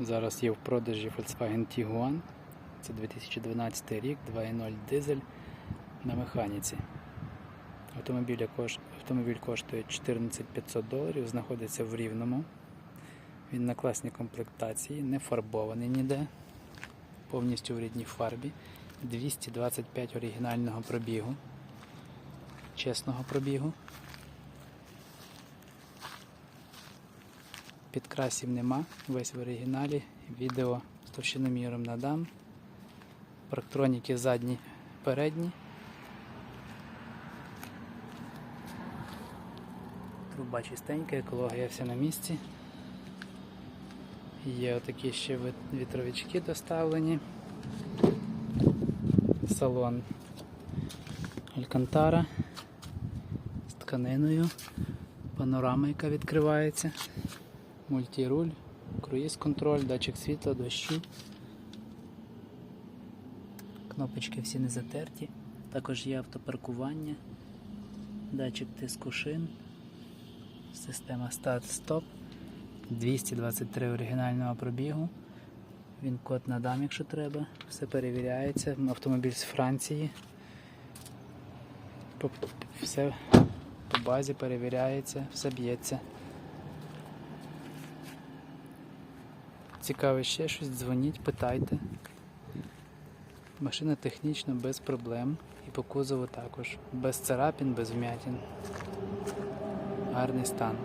Зараз є в продажі Volkswagen Tiguan. Це 2012 рік, 2.0 дизель на механіці. Автомобіль, кош... Автомобіль коштує 14 500 доларів, знаходиться в Рівному. Він на класній комплектації, не фарбований ніде, повністю в рідній фарбі. 225 оригінального пробігу, чесного пробігу. Підкрасів нема, весь в оригіналі, відео з товщиноміром надам. Парктроніки задні, передні. Труба чистенька, екологія вся на місці. Є отакі ще вітровички доставлені. Салон Алькантара з тканиною, панорама, яка відкривається, мультируль, круїз контроль, датчик світла, дощу. Кнопочки всі не затерті. Також є автопаркування, датчик тиску шин, система старт-стоп, 223 оригінального пробігу. Він код надам, якщо треба. Все перевіряється. Автомобіль з Франції. Все по базі перевіряється, все б'ється. Цікаве ще щось, дзвоніть, питайте. Машина технічно без проблем. І по кузову також. Без царапін, без вмятин. Гарний стан.